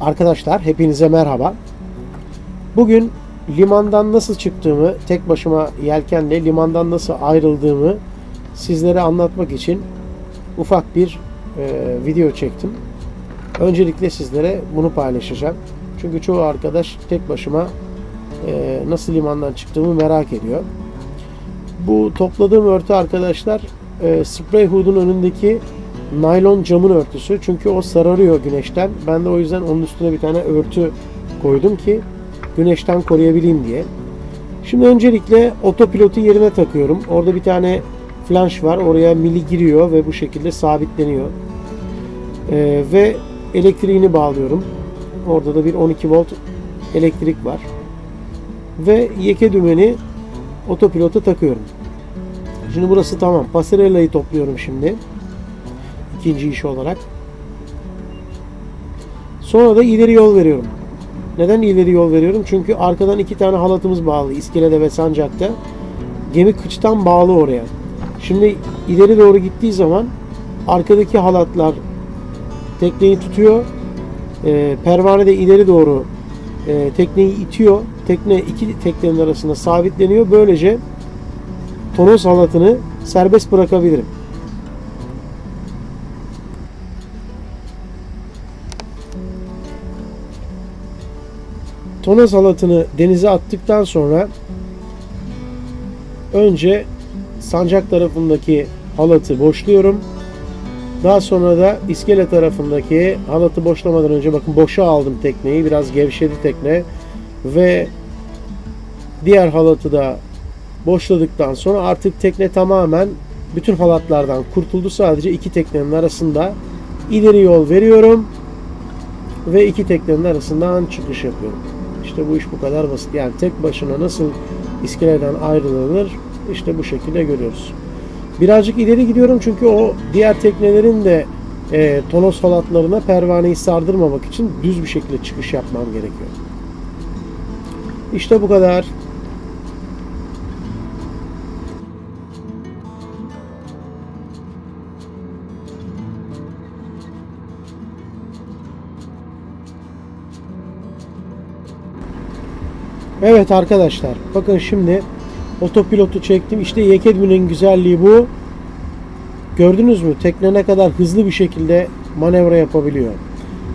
Arkadaşlar hepinize merhaba. Bugün limandan nasıl çıktığımı, tek başıma yelkenle limandan nasıl ayrıldığımı sizlere anlatmak için ufak bir e, video çektim. Öncelikle sizlere bunu paylaşacağım. Çünkü çoğu arkadaş tek başıma e, nasıl limandan çıktığımı merak ediyor. Bu topladığım örtü arkadaşlar e, spray hood'un önündeki naylon camın örtüsü. Çünkü o sararıyor güneşten. Ben de o yüzden onun üstüne bir tane örtü koydum ki güneşten koruyabileyim diye. Şimdi öncelikle otopilotu yerine takıyorum. Orada bir tane flanş var. Oraya mili giriyor ve bu şekilde sabitleniyor. Ee, ve elektriğini bağlıyorum. Orada da bir 12 volt elektrik var. Ve yeke dümeni otopilota takıyorum. Şimdi burası tamam. Pasarela'yı topluyorum şimdi. İkinci iş olarak. Sonra da ileri yol veriyorum. Neden ileri yol veriyorum? Çünkü arkadan iki tane halatımız bağlı. İskelede ve sancakta. Gemi kıçtan bağlı oraya. Şimdi ileri doğru gittiği zaman arkadaki halatlar tekneyi tutuyor. Ee, pervane de ileri doğru e, tekneyi itiyor. Tekne iki teknenin arasında sabitleniyor. Böylece tonos halatını serbest bırakabilirim. Tonos halatını denize attıktan sonra önce sancak tarafındaki halatı boşluyorum. Daha sonra da iskele tarafındaki halatı boşlamadan önce bakın boşa aldım tekneyi. Biraz gevşedi tekne ve diğer halatı da boşladıktan sonra artık tekne tamamen bütün halatlardan kurtuldu. Sadece iki teknenin arasında ileri yol veriyorum ve iki teknenin arasından çıkış yapıyorum. İşte bu iş bu kadar basit. Yani tek başına nasıl iskeleden ayrılır işte bu şekilde görüyoruz. Birazcık ileri gidiyorum çünkü o diğer teknelerin de e, tonos halatlarına pervaneyi sardırmamak için düz bir şekilde çıkış yapmam gerekiyor. İşte bu kadar. Evet arkadaşlar bakın şimdi otopilotu çektim. İşte Yekedmi'nin güzelliği bu. Gördünüz mü? Tekne ne kadar hızlı bir şekilde manevra yapabiliyor.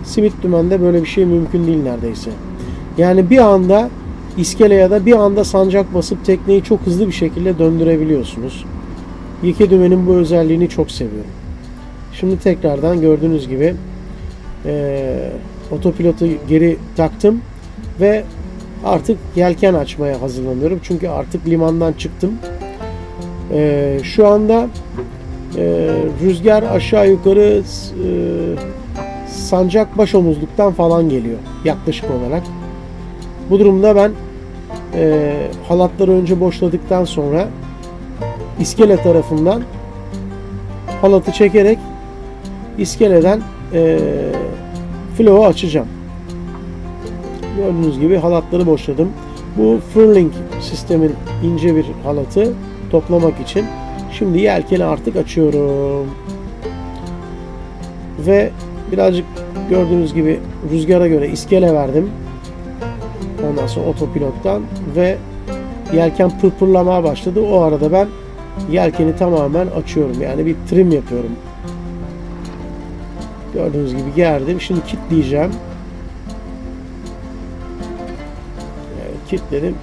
Simit dümende böyle bir şey mümkün değil neredeyse. Yani bir anda iskele ya da bir anda sancak basıp tekneyi çok hızlı bir şekilde döndürebiliyorsunuz. Yeke dümenin bu özelliğini çok seviyorum. Şimdi tekrardan gördüğünüz gibi eee otopilotu geri taktım ve artık yelken açmaya hazırlanıyorum. Çünkü artık limandan çıktım. Ee, şu anda e, rüzgar aşağı yukarı e, sancak baş omuzluktan falan geliyor yaklaşık olarak. Bu durumda ben e, halatları önce boşladıktan sonra iskele tarafından halatı çekerek iskeleden e, flow açacağım. Gördüğünüz gibi halatları boşladım. Bu furling sistemin ince bir halatı toplamak için. Şimdi yelkeni artık açıyorum. Ve birazcık gördüğünüz gibi rüzgara göre iskele verdim. Ondan sonra otopilottan ve yelken pırpırlamaya başladı. O arada ben yelkeni tamamen açıyorum. Yani bir trim yapıyorum. Gördüğünüz gibi gerdim. Şimdi kilitleyeceğim. Kilitledim.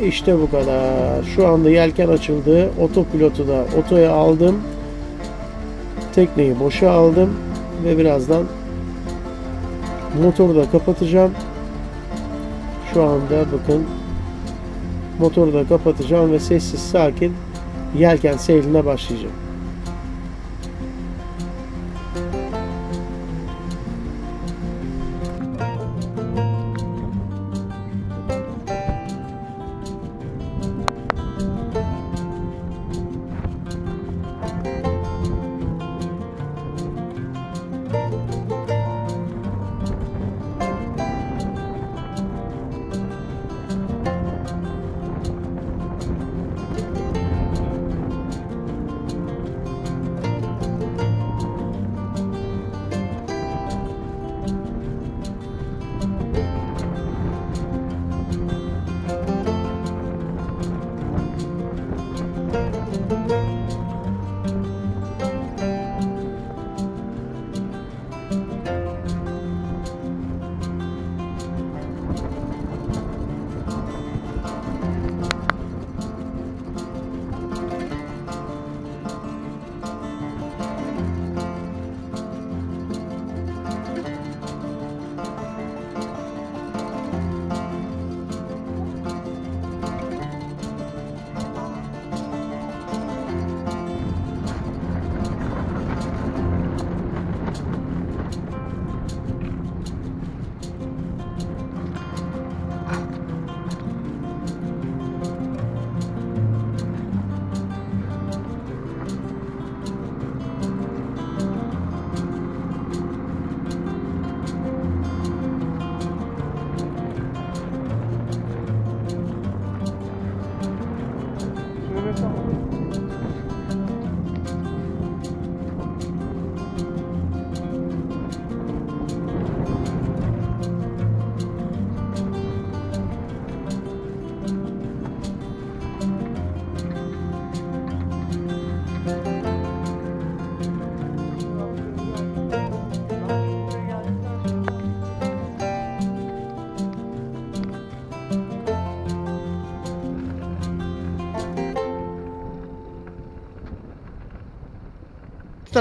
İşte bu kadar. Şu anda yelken açıldı. Otopilotu da otoya aldım. Tekneyi boşa aldım. Ve birazdan motoru da kapatacağım. Şu anda bakın motoru da kapatacağım ve sessiz sakin yelken seyline başlayacağım. Bye.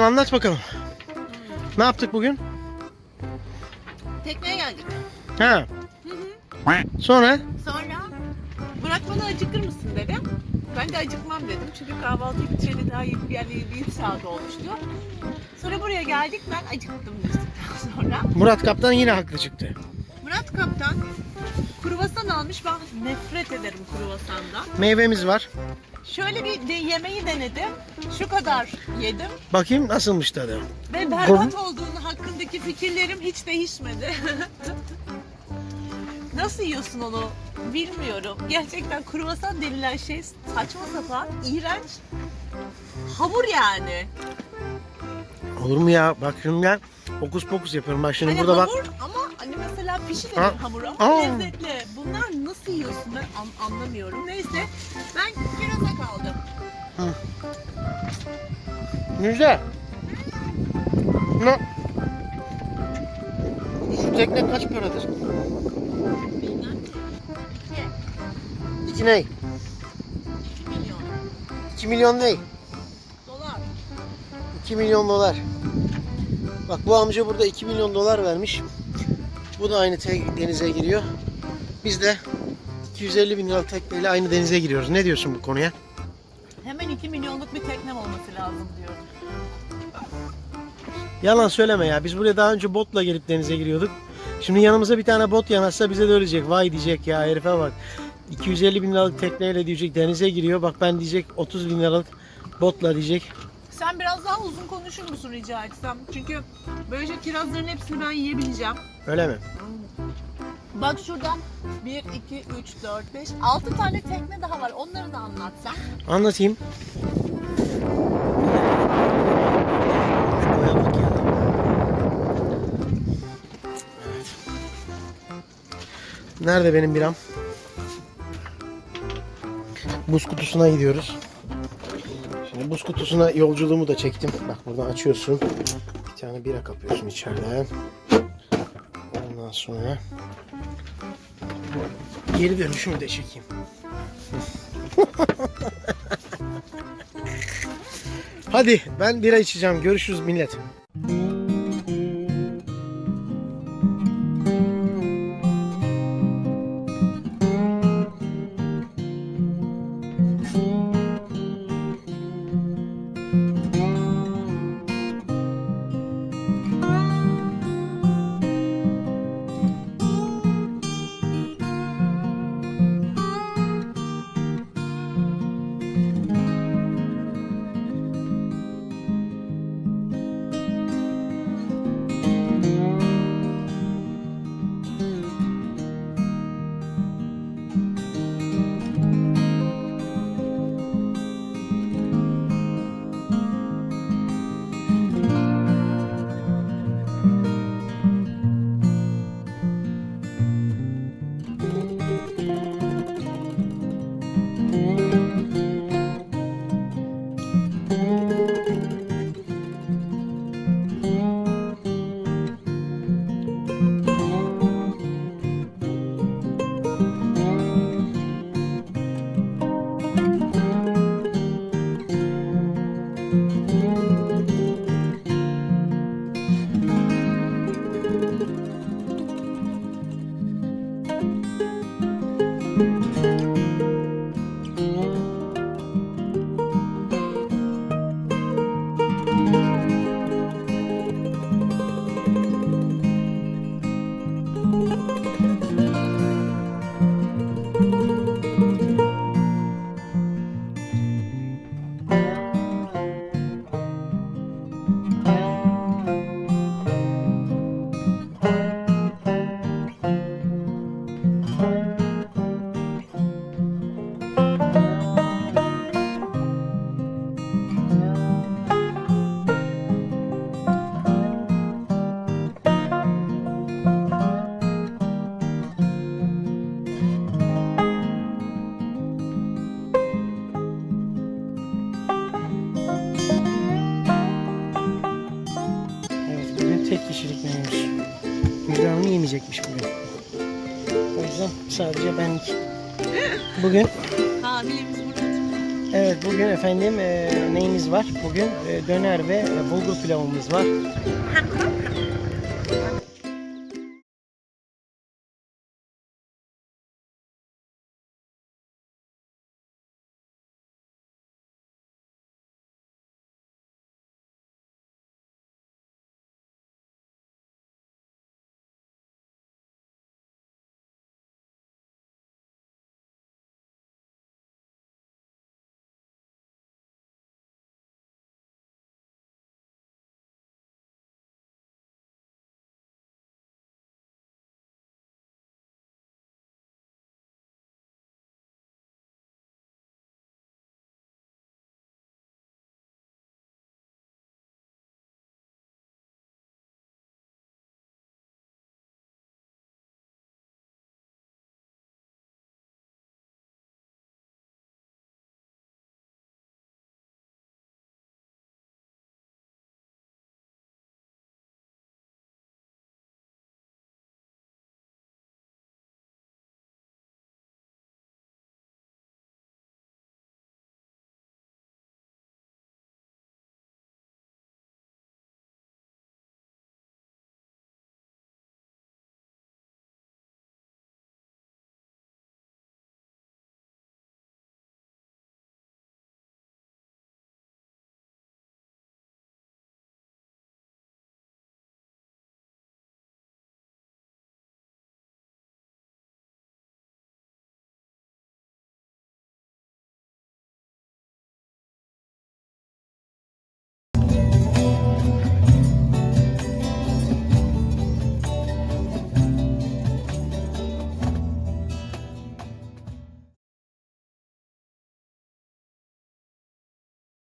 Anlat bakalım. Ne yaptık bugün? Tekneye geldik. Ha. Hı hı. Sonra Sonra Murat bana acıkır mısın dedi. Ben de acıkmam dedim. Çünkü kahvaltı içeri daha iyi yani bir saat olmuştu. Sonra buraya geldik. Ben acıktım düştükten sonra. Murat Kaptan yine haklı çıktı. Murat kaptan kruvasan almış. Ben nefret ederim kruvasandan. Meyvemiz var. Şöyle bir de yemeği denedim. Şu kadar yedim. Bakayım nasılmış tadı. Ve berbat olduğunu hakkındaki fikirlerim hiç değişmedi. Nasıl yiyorsun onu bilmiyorum. Gerçekten kruvasan denilen şey saçma sapan, iğrenç. Hamur yani. Olur mu ya? Bak şimdi ben hokus pokus yapıyorum. Bak şimdi hani burada bak. hamur ama hani mesela Ha. hamur ama Aa. lezzetli. Bunlar nasıl yiyorsun ben an- anlamıyorum. Neyse ben. Müjde. Ne? Şu tekne kaç paradır? İki, İki ne? iki milyon 2 milyon değil. dolar. 2 milyon dolar. Bak bu amca burada 2 milyon dolar vermiş. Bu da aynı denize giriyor. Biz de 250 bin liralık tekneyle aynı denize giriyoruz. Ne diyorsun bu konuya? Hemen 2 milyonluk bir teknem olması lazım diyorum. Yalan söyleme ya. Biz buraya daha önce botla gelip denize giriyorduk. Şimdi yanımıza bir tane bot yanaşsa bize de ölecek. Vay diyecek ya herife bak. 250 bin liralık tekneyle diyecek denize giriyor. Bak ben diyecek 30 bin liralık botla diyecek. Sen biraz daha uzun konuşur musun rica etsem? Çünkü böylece kirazların hepsini ben yiyebileceğim. Öyle mi? Bak şurada 1, 2, 3, 4, 5, 6 tane tekne daha var. Onları da anlatsan. Anlatayım. Nerede benim biram? Buz kutusuna gidiyoruz. Şimdi buz kutusuna yolculuğumu da çektim. Bak buradan açıyorsun. Bir tane bira kapıyorsun içeriden. Ondan sonra geri dönüşümü de çekeyim. Hadi ben bira içeceğim. Görüşürüz millet. Yemeyecekmiş bugün. O yüzden sadece benlik. Bugün Hamilemiz Murat. Evet bugün efendim e, neyimiz var? Bugün e, döner ve e, bulgur pilavımız var.